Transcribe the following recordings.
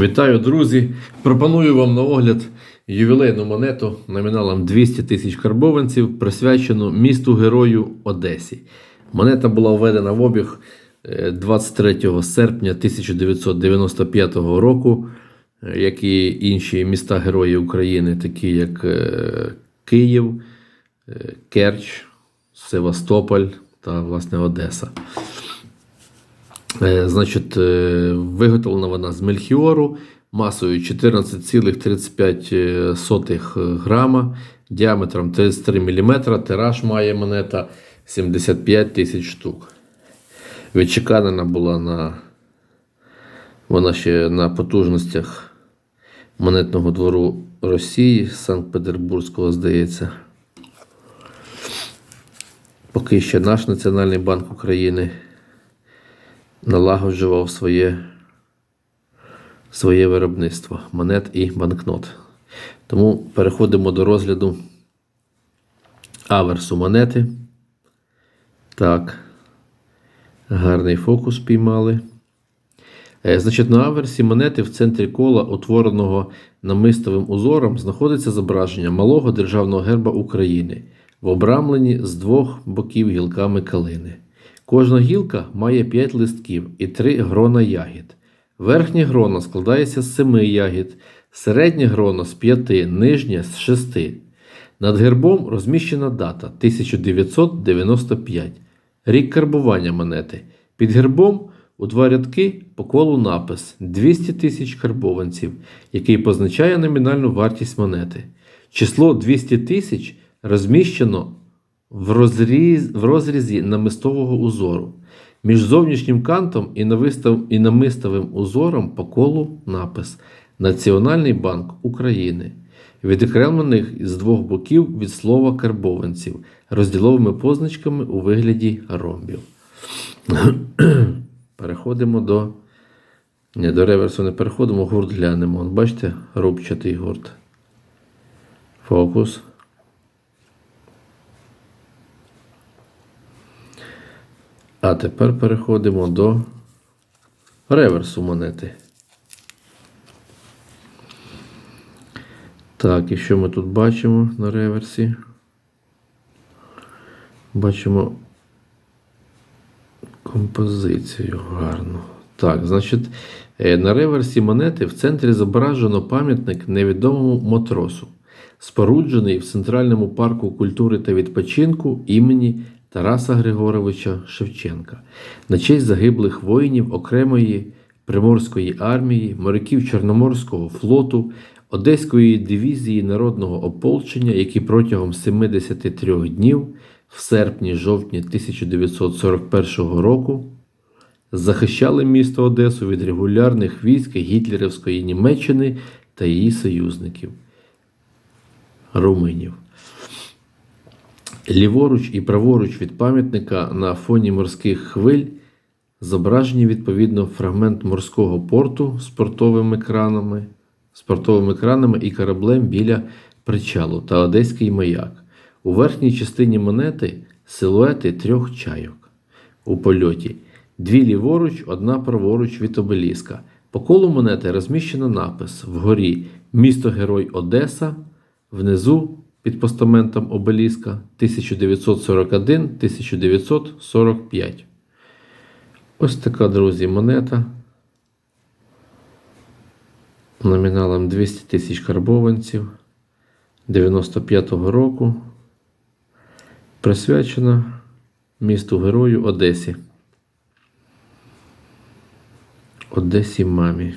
Вітаю, друзі! Пропоную вам на огляд ювілейну монету номіналом 200 тисяч карбованців, присвячену місту герою Одесі. Монета була введена в обіг е, 23 серпня 1995 року, е, як і інші міста Герої України, такі як е, Київ, е, Керч, Севастополь та власне Одеса. Е, Значить, е, виготовлена вона з мельхіору масою 14,35 грама, діаметром 33 мм, тираж має монета 75 тисяч штук. Відчеканена була на вона ще на потужностях монетного двору Росії, Санкт-Петербурзького, здається. Поки ще наш Національний банк України налагоджував своє, своє виробництво монет і банкнот. Тому переходимо до розгляду аверсу монети. Так, гарний фокус піймали. Е, Значить, на аверсі монети в центрі кола, утвореного намистовим узором, знаходиться зображення малого державного герба України в обрамленні з двох боків гілками калини. Кожна гілка має 5 листків і 3 грона ягід. Верхнє грона складається з 7 ягід, середнє грона з 5, нижнє з 6. Над гербом розміщена дата 1995, рік карбування монети. Під гербом у два рядки по колу напис 200 тисяч карбованців, який позначає номінальну вартість монети. Число 200 тисяч розміщено в, розріз, в розрізі намистового узору. Між зовнішнім кантом і, навистав, і намистовим узором по колу напис Національний банк України, відокремлених з двох боків від слова карбованців, розділовими позначками у вигляді ромбів. Переходимо до. Ні, до реверсу не переходимо, гурт глянемо. Бачите, рубчатий гурт. Фокус. А тепер переходимо до реверсу монети. Так, і що ми тут бачимо на реверсі? Бачимо композицію гарну. Так, значить, е, на реверсі монети в центрі зображено пам'ятник невідомому матросу, споруджений в Центральному парку культури та відпочинку імені Тараса Григоровича Шевченка на честь загиблих воїнів окремої Приморської армії, моряків Чорноморського флоту, Одеської дивізії народного ополчення, які протягом 73 днів в серпні-жовтні 1941 року захищали місто Одесу від регулярних військ гітлерівської Німеччини та її союзників румунів. Ліворуч і праворуч від пам'ятника на фоні морських хвиль зображені відповідно фрагмент морського порту з портовими кранами, з портовими кранами і кораблем біля причалу та одеський маяк. У верхній частині монети силуети трьох чайок у польоті. Дві ліворуч, одна праворуч від обеліска. По колу монети розміщено напис вгорі Місто Герой Одеса, внизу під постаментом обеліска 1941-1945. Ось така, друзі, монета. Номіналом 200 тисяч карбованців 95-го року. Присвячена місту герою Одесі. Одесі мамі.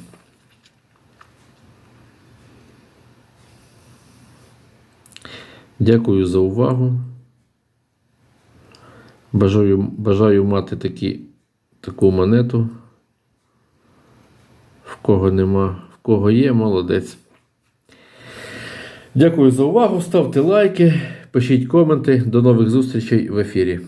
Дякую за увагу. Бажаю, бажаю мати такі, таку монету. В кого нема, в кого є, молодець. Дякую за увагу. Ставте лайки, пишіть коменти. До нових зустрічей в ефірі.